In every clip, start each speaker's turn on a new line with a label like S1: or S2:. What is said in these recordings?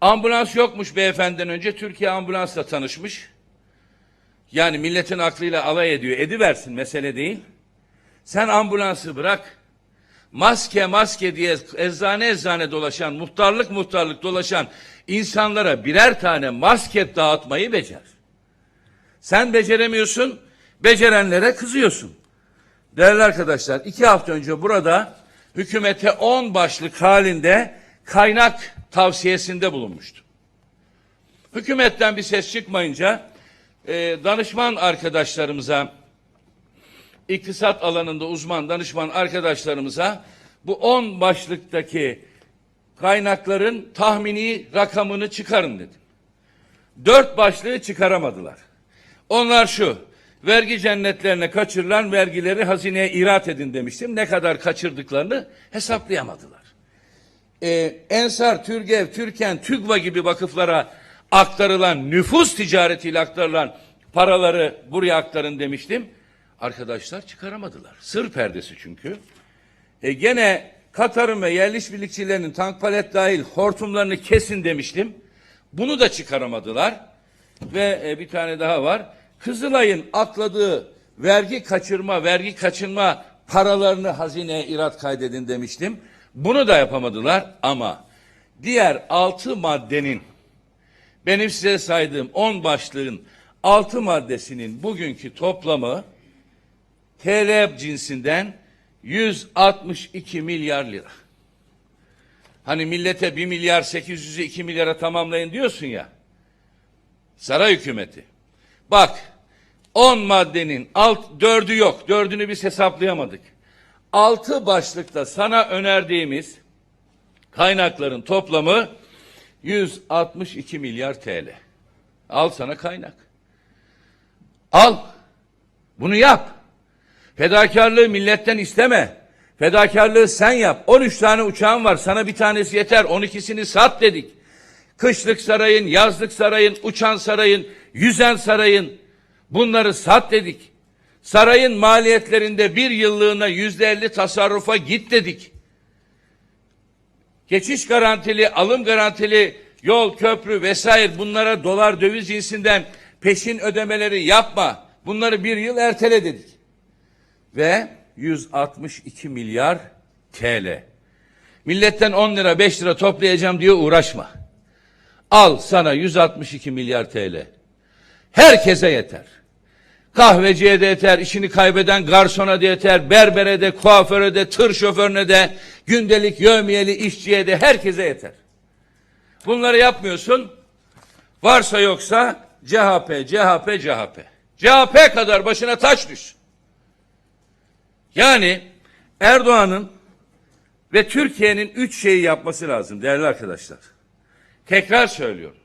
S1: Ambulans yokmuş beyefendiden önce. Türkiye ambulansla tanışmış. Yani milletin aklıyla alay ediyor. Ediversin mesele değil. Sen ambulansı bırak. Maske maske diye eczane eczane dolaşan, muhtarlık muhtarlık dolaşan insanlara birer tane maske dağıtmayı becer. Sen beceremiyorsun, becerenlere kızıyorsun. Değerli arkadaşlar, iki hafta önce burada hükümete 10 başlık halinde kaynak tavsiyesinde bulunmuştum. Hükümetten bir ses çıkmayınca e, danışman arkadaşlarımıza, iktisat alanında uzman danışman arkadaşlarımıza bu 10 başlıktaki kaynakların tahmini rakamını çıkarın dedim. Dört başlığı çıkaramadılar. Onlar şu, vergi cennetlerine kaçırılan vergileri hazineye irat edin demiştim. Ne kadar kaçırdıklarını hesaplayamadılar. Ee, Ensar, Türgev, Türken, TÜGVA gibi vakıflara aktarılan, nüfus ticaretiyle aktarılan paraları buraya aktarın demiştim. Arkadaşlar çıkaramadılar. Sır perdesi çünkü. E gene Katar'ın ve yerli işbirlikçilerinin tank palet dahil hortumlarını kesin demiştim. Bunu da çıkaramadılar. Ve e, bir tane daha var. Kızılay'ın akladığı vergi kaçırma, vergi kaçırma paralarını hazineye irat kaydedin demiştim. Bunu da yapamadılar ama diğer altı maddenin benim size saydığım on başlığın altı maddesinin bugünkü toplamı TL cinsinden 162 milyar lira. Hani millete 1 milyar 800'ü 2 milyara tamamlayın diyorsun ya. Saray hükümeti. Bak 10 maddenin alt dördü yok. Dördünü biz hesaplayamadık. Altı başlıkta sana önerdiğimiz kaynakların toplamı 162 milyar TL. Al sana kaynak. Al. Bunu yap. Fedakarlığı milletten isteme. Fedakarlığı sen yap. 13 tane uçağın var. Sana bir tanesi yeter. 12'sini sat dedik. Kışlık sarayın, yazlık sarayın, uçan sarayın, yüzen sarayın. Bunları sat dedik. Sarayın maliyetlerinde bir yıllığına yüzde elli tasarrufa git dedik. Geçiş garantili, alım garantili, yol, köprü vesaire bunlara dolar döviz cinsinden peşin ödemeleri yapma. Bunları bir yıl ertele dedik ve 162 milyar TL. Milletten 10 lira 5 lira toplayacağım diye uğraşma. Al sana 162 milyar TL. Herkese yeter. Kahveciye de yeter, işini kaybeden garsona da yeter, berbere de, kuaföre de, tır şoförüne de, gündelik yövmiyeli işçiye de herkese yeter. Bunları yapmıyorsun. Varsa yoksa CHP, CHP, CHP. CHP kadar başına taş düş. Yani Erdoğan'ın ve Türkiye'nin üç şeyi yapması lazım değerli arkadaşlar. Tekrar söylüyorum.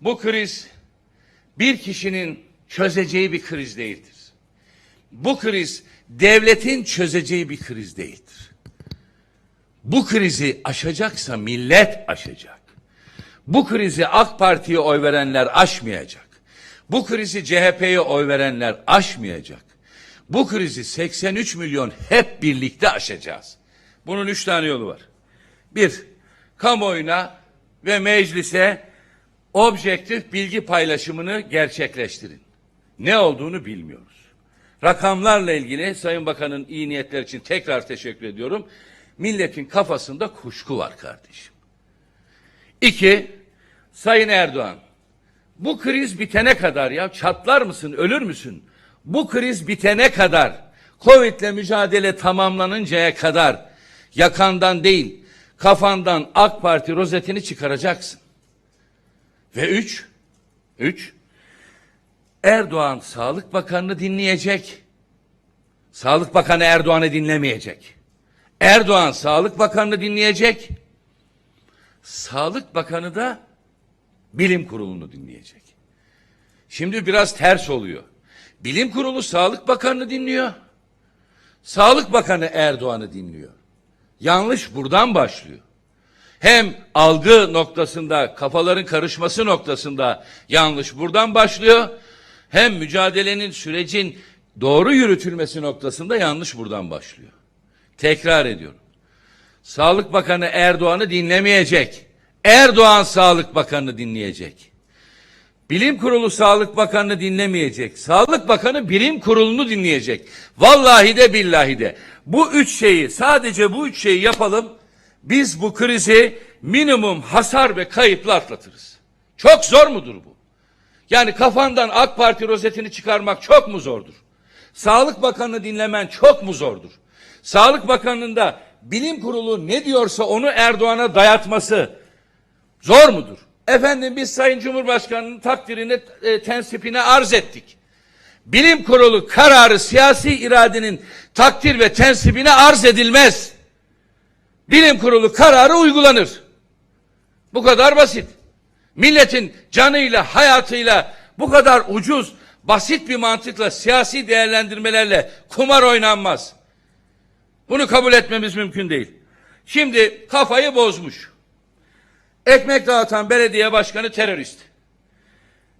S1: Bu kriz bir kişinin çözeceği bir kriz değildir. Bu kriz devletin çözeceği bir kriz değildir. Bu krizi aşacaksa millet aşacak. Bu krizi AK Parti'ye oy verenler aşmayacak. Bu krizi CHP'ye oy verenler aşmayacak. Bu krizi 83 milyon hep birlikte aşacağız. Bunun üç tane yolu var. Bir, kamuoyuna ve meclise objektif bilgi paylaşımını gerçekleştirin. Ne olduğunu bilmiyoruz. Rakamlarla ilgili Sayın Bakan'ın iyi niyetler için tekrar teşekkür ediyorum. Milletin kafasında kuşku var kardeşim. İki, Sayın Erdoğan, bu kriz bitene kadar ya çatlar mısın, ölür müsün? Bu kriz bitene kadar, Covid'le mücadele tamamlanıncaya kadar yakandan değil, kafandan AK Parti rozetini çıkaracaksın. Ve üç, üç, Erdoğan Sağlık Bakanı'nı dinleyecek. Sağlık Bakanı Erdoğan'ı dinlemeyecek. Erdoğan Sağlık Bakanı'nı dinleyecek. Sağlık Bakanı da Bilim Kurulu'nu dinleyecek. Şimdi biraz ters oluyor. Bilim Kurulu Sağlık Bakanı'nı dinliyor. Sağlık Bakanı Erdoğan'ı dinliyor. Yanlış buradan başlıyor. Hem algı noktasında, kafaların karışması noktasında yanlış buradan başlıyor. Hem mücadelenin, sürecin doğru yürütülmesi noktasında yanlış buradan başlıyor. Tekrar ediyorum. Sağlık Bakanı Erdoğan'ı dinlemeyecek. Erdoğan Sağlık Bakanı dinleyecek. Bilim Kurulu Sağlık Bakanı'nı dinlemeyecek. Sağlık Bakanı Bilim Kurulu'nu dinleyecek. Vallahi de billahi de. Bu üç şeyi sadece bu üç şeyi yapalım. Biz bu krizi minimum hasar ve kayıpla atlatırız. Çok zor mudur bu? Yani kafandan AK Parti rozetini çıkarmak çok mu zordur? Sağlık Bakanı'nı dinlemen çok mu zordur? Sağlık Bakanı'nın da bilim kurulu ne diyorsa onu Erdoğan'a dayatması zor mudur? Efendim biz Sayın Cumhurbaşkanı'nın takdirini, e, tensipine arz ettik. Bilim kurulu kararı siyasi iradenin takdir ve tensibine arz edilmez. Bilim kurulu kararı uygulanır. Bu kadar basit. Milletin canıyla, hayatıyla bu kadar ucuz, basit bir mantıkla, siyasi değerlendirmelerle kumar oynanmaz. Bunu kabul etmemiz mümkün değil. Şimdi kafayı bozmuş. Ekmek dağıtan belediye başkanı terörist.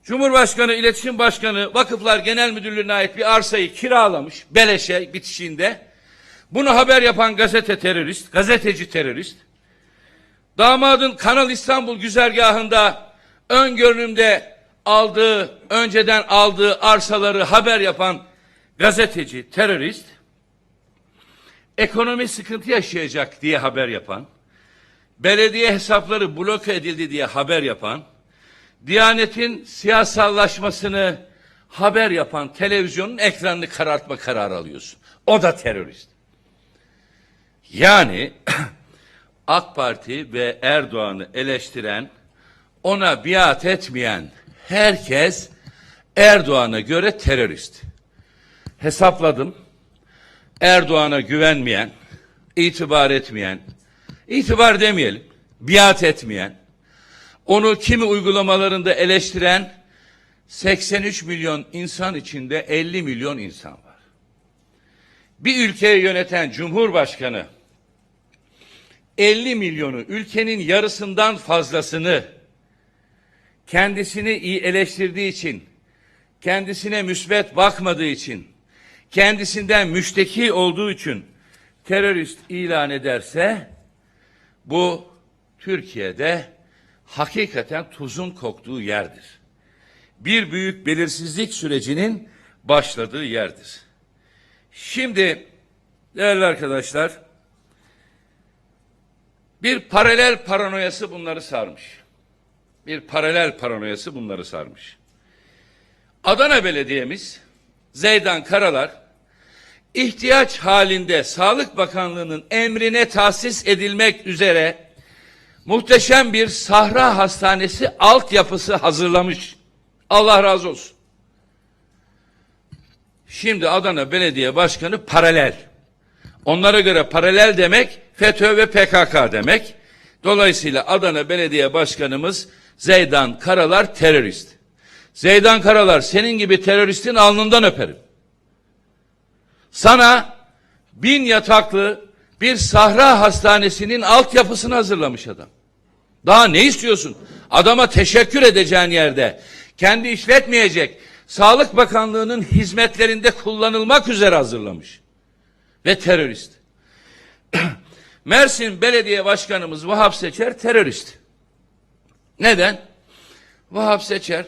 S1: Cumhurbaşkanı, İletişim Başkanı, Vakıflar Genel Müdürlüğü'ne ait bir arsayı kiralamış, beleşe bitişiğinde. Bunu haber yapan gazete terörist, gazeteci terörist. Damadın Kanal İstanbul güzergahında ön görünümde aldığı, önceden aldığı arsaları haber yapan gazeteci, terörist, ekonomi sıkıntı yaşayacak diye haber yapan, belediye hesapları bloke edildi diye haber yapan, Diyanetin siyasallaşmasını haber yapan televizyonun ekranını karartma kararı alıyorsun. O da terörist. Yani AK Parti ve Erdoğan'ı eleştiren, ona biat etmeyen herkes Erdoğan'a göre terörist. Hesapladım. Erdoğan'a güvenmeyen, itibar etmeyen, itibar demeyelim, biat etmeyen, onu kimi uygulamalarında eleştiren 83 milyon insan içinde 50 milyon insan var. Bir ülkeyi yöneten Cumhurbaşkanı 50 milyonu ülkenin yarısından fazlasını kendisini iyi eleştirdiği için, kendisine müsbet bakmadığı için, kendisinden müşteki olduğu için terörist ilan ederse bu Türkiye'de hakikaten tuzun koktuğu yerdir. Bir büyük belirsizlik sürecinin başladığı yerdir. Şimdi değerli arkadaşlar bir paralel paranoyası bunları sarmış. Bir paralel paranoyası bunları sarmış. Adana Belediye'miz Zeydan Karalar ihtiyaç halinde Sağlık Bakanlığı'nın emrine tahsis edilmek üzere muhteşem bir sahra hastanesi altyapısı hazırlamış. Allah razı olsun. Şimdi Adana Belediye Başkanı paralel. Onlara göre paralel demek FETÖ ve PKK demek. Dolayısıyla Adana Belediye Başkanımız Zeydan Karalar terörist. Zeydan Karalar senin gibi teröristin alnından öperim. Sana bin yataklı bir sahra hastanesinin altyapısını hazırlamış adam. Daha ne istiyorsun? Adama teşekkür edeceğin yerde kendi işletmeyecek Sağlık Bakanlığı'nın hizmetlerinde kullanılmak üzere hazırlamış. Ve terörist. Mersin Belediye Başkanımız Vahap Seçer terörist. Neden? Vahap Seçer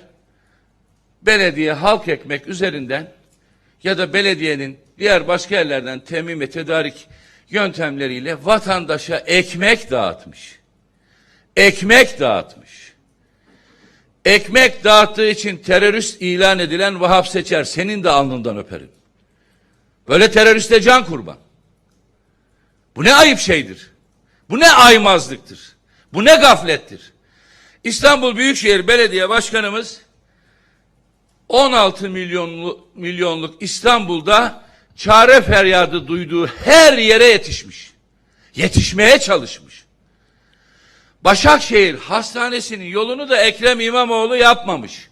S1: belediye halk ekmek üzerinden ya da belediyenin diğer başka yerlerden temin ve tedarik yöntemleriyle vatandaşa ekmek dağıtmış. Ekmek dağıtmış. Ekmek dağıttığı için terörist ilan edilen Vahap Seçer senin de alnından öperim. Böyle teröriste can kurban. Bu ne ayıp şeydir. Bu ne aymazlıktır. Bu ne gaflettir. İstanbul Büyükşehir Belediye Başkanımız 16 milyonlu, milyonluk İstanbul'da çare feryadı duyduğu her yere yetişmiş. Yetişmeye çalışmış. Başakşehir Hastanesi'nin yolunu da Ekrem İmamoğlu yapmamış.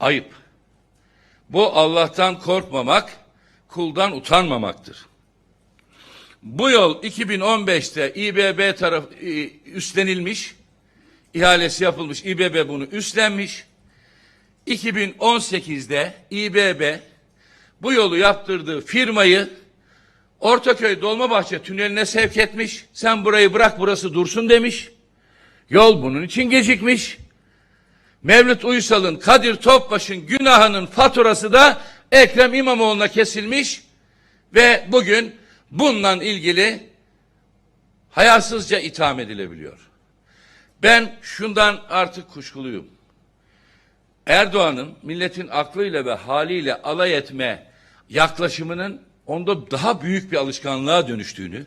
S1: Ayıp. Bu Allah'tan korkmamak, kuldan utanmamaktır. Bu yol 2015'te İBB taraf e, üstlenilmiş, ihalesi yapılmış, İBB bunu üstlenmiş. 2018'de İBB bu yolu yaptırdığı firmayı Ortaköy Dolmabahçe tüneline sevk etmiş. Sen burayı bırak burası dursun demiş. Yol bunun için gecikmiş. Mevlüt Uysal'ın, Kadir Topbaş'ın günahının faturası da Ekrem İmamoğlu'na kesilmiş ve bugün bununla ilgili hayasızca itham edilebiliyor. Ben şundan artık kuşkuluyum. Erdoğan'ın milletin aklıyla ve haliyle alay etme yaklaşımının onda daha büyük bir alışkanlığa dönüştüğünü,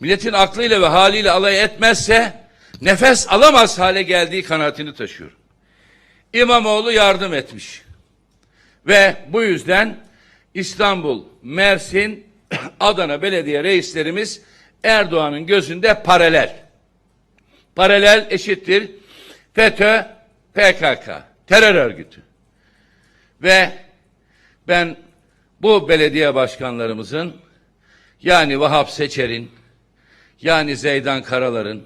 S1: milletin aklıyla ve haliyle alay etmezse nefes alamaz hale geldiği kanaatini taşıyorum. İmamoğlu yardım etmiş. Ve bu yüzden İstanbul, Mersin, Adana belediye reislerimiz Erdoğan'ın gözünde paralel. Paralel eşittir FETÖ, PKK, terör örgütü. Ve ben bu belediye başkanlarımızın yani Vahap Seçer'in, yani Zeydan Karalar'ın,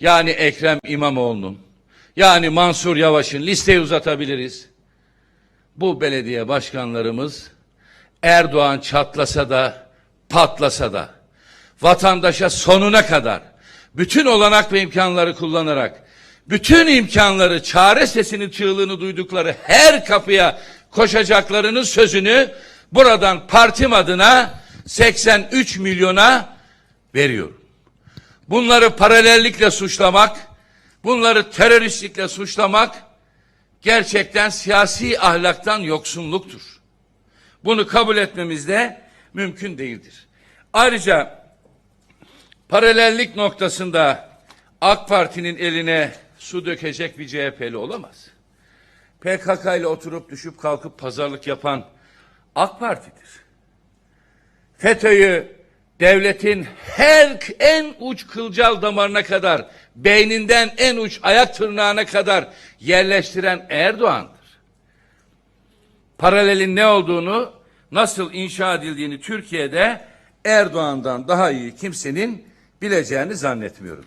S1: yani Ekrem İmamoğlu'nun, yani Mansur Yavaş'ın listeyi uzatabiliriz. Bu belediye başkanlarımız Erdoğan çatlasa da patlasa da vatandaşa sonuna kadar bütün olanak ve imkanları kullanarak bütün imkanları çare sesini çığlığını duydukları her kapıya koşacaklarının sözünü buradan partim adına 83 milyona veriyorum. Bunları paralellikle suçlamak, bunları teröristlikle suçlamak gerçekten siyasi ahlaktan yoksunluktur. Bunu kabul etmemiz de mümkün değildir. Ayrıca paralellik noktasında AK Parti'nin eline su dökecek bir CHP'li olamaz. PKK ile oturup düşüp kalkıp pazarlık yapan AK Parti'dir. FETÖ'yü devletin her en uç kılcal damarına kadar, beyninden en uç ayak tırnağına kadar yerleştiren Erdoğan'dır. Paralelin ne olduğunu, nasıl inşa edildiğini Türkiye'de Erdoğan'dan daha iyi kimsenin bileceğini zannetmiyorum.